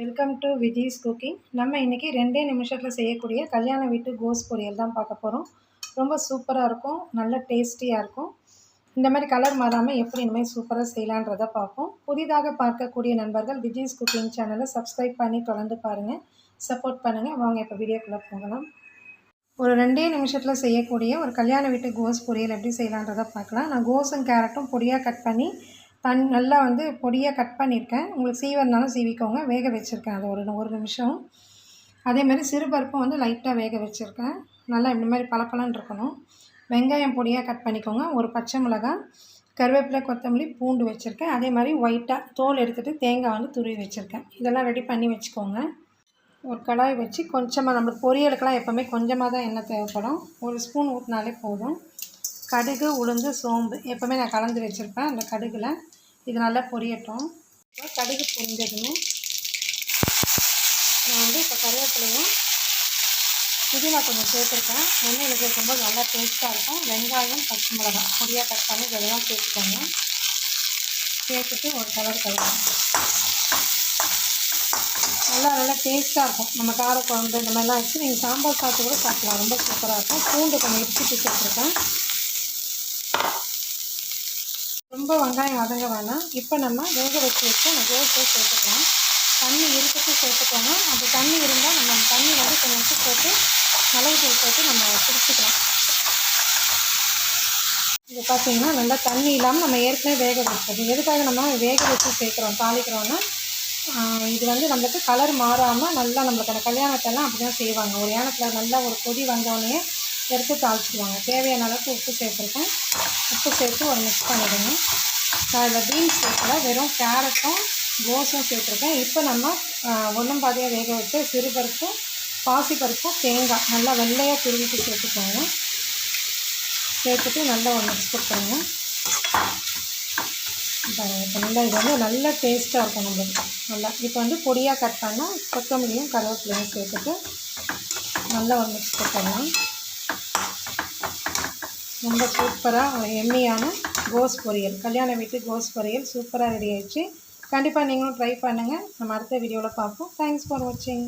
Welcome to Viji's cooking நம்ம இன்றைக்கி ரெண்டே நிமிஷத்தில் செய்யக்கூடிய கல்யாண வீட்டு கோஸ் பொரியல் தான் பார்க்க போகிறோம் ரொம்ப சூப்பராக இருக்கும் நல்ல டேஸ்டியாக இருக்கும். இந்த மாதிரி கலர் மாறாமல் எப்படி இனிமேல் சூப்பராக செய்யலான்றதை பார்ப்போம். புதிதாக பார்க்கக்கூடிய நண்பர்கள் விஜிஸ் குக்கிங் சேனலை சப்ஸ்கிரைப் பண்ணி தொடர்ந்து பாருங்கள் சப்போர்ட் பண்ணுங்கள் வாங்க இப்போ வீடியோக்குள்ளே போகலாம். ஒரு ரெண்டே நிமிஷத்தில் செய்யக்கூடிய ஒரு கல்யாண வீட்டு கோஸ் பொரியல் எப்படி செய்யலான்றதை பார்க்கலாம். நான் கோஸும் கேரட்டும் பொடியாக கட் பண்ணி தன் நல்லா வந்து பொடியாக கட் பண்ணியிருக்கேன். உங்களுக்கு சீவர்னாலும் சீவிக்கோங்க. வேக வச்சுருக்கேன் அது ஒரு ஒரு நிமிஷம். அதேமாதிரி சிறுபருப்பும் வந்து லைட்டாக வேக வச்சுருக்கேன். நல்லா இந்த மாதிரி பளபளன்னு இருக்கணும். வெங்காயம் பொடியாக கட் பண்ணிக்கோங்க. ஒரு பச்சை மிளகாய் கருவேப்பிலை கொத்தமல்லி பூண்டு வச்சுருக்கேன். அதே மாதிரி ஒயிட்டாக தோல் எடுத்துகிட்டு தேங்காய் வந்து துருவி வச்சுருக்கேன். இதெல்லாம் ரெடி பண்ணி வச்சுக்கோங்க. ஒரு கடாய் வச்சு கொஞ்சமாக நம்மளுக்கு பொரியலுக்கெல்லாம் எப்போவுமே கொஞ்சமாக தான் எண்ணெய் தேவைப்படும். ஒரு ஸ்பூன் ஊற்றினாலே போதும். கடுகு உளுந்து சோம்பு எப்போவுமே நான் கலந்து வச்சுருப்பேன் அந்த கடுகில். இது நல்லா பொரியட்டும். இப்போ கடுகு பொரிஞ்சதுமே நான் வந்து இப்போ கருவேப்பிலையும் புதினா கொஞ்சம் சேர்த்துருக்கேன். எண்ணெயில் சேர்க்கும்போது நல்லா டேஸ்ட்டாக இருக்கும். வெங்காயம் பச்சை மிளகாய் பொடியாக கட் பண்ணி இதெல்லாம் சேர்த்துக்கோங்க. சேர்த்துட்டு ஒரு கலர் கலர் நல்லா நல்லா டேஸ்ட்டாக இருக்கும். நம்ம கார குழம்பு இந்த மாதிரிலாம் வச்சு நீங்கள் சாம்பார் சாப்பிட்டு கூட சாப்பிட்லாம். ரொம்ப சூப்பராக இருக்கும். பூண்டு கொஞ்சம் இடிச்சிட்டு சேர்த்துருக்கேன் ரொம்ப வெங்காயம் வதங்க வேணாம். இப்போ நம்ம வேக வச்சு வச்சு அந்த கோஸை சேர்த்துக்கலாம். தண்ணி இருக்கிறது சேர்த்துக்கணும் அந்த தண்ணி இருந்தால் நம்ம அந்த தண்ணி வந்து கொஞ்சம் போட்டு மிளகுத்தூள் போட்டு நம்ம பிடிச்சிக்கலாம் இது பார்த்திங்கன்னா நல்லா தண்ணி இல்லாமல் நம்ம ஏற்கனவே வேக வச்சது எதுக்காக நம்ம வேக வச்சு சேர்க்குறோம் தாளிக்கிறோன்னா இது வந்து நம்மளுக்கு கலர் மாறாமல் நல்லா நம்மளுக்கு அந்த கல்யாணத்தெல்லாம் அப்படி தான் செய்வாங்க. ஒரு ஏனத்தில் நல்லா ஒரு கொதி வந்தோடனே எடுத்து தாளிச்சிடுவாங்க தேவையான அளவுக்கு உப்பு சேர்த்துருக்கேன். உப்பு சேர்த்து ஒரு மிக்ஸ் பண்ணிவிடுங்க நான் இதில் பீன்ஸ் சேர்க்கல வெறும் கேரட்டும் கோஸும் சேர்த்துருக்கேன். இப்போ நம்ம ஒன்றும் பாதியாக வேக வச்சு சிறுபருப்பும் பாசிப்பருப்பும் தேங்காய் நல்லா வெள்ளையாக துருவிட்டு சேர்த்துக்கோங்க. சேர்த்துட்டு நல்லா ஒரு மிக்ஸ் கொடுத்துருங்க. இப்போ நல்லா இது வந்து நல்ல டேஸ்ட்டாக இருக்கும் நம்மளுக்கு. நல்லா இப்போ வந்து பொடியாக கட் பண்ணால் கொத்தமல்லியும் கருவேப்பிலையும் சேர்த்துட்டு நல்லா ஒரு மிக்ஸ் கொடுத்துடலாம். ரொம்ப சூப்பராக எம்மியான கோஸ் பொரியல். கல்யாண வீட்டு கோஸ் பொரியல் சூப்பராக ரெடி ஆயிடுச்சு. கண்டிப்பாக நீங்களும் ட்ரை பண்ணுங்கள் நம்ம அடுத்த வீடியோவில் பார்ப்போம். தேங்க்ஸ் ஃபார் வாட்சிங்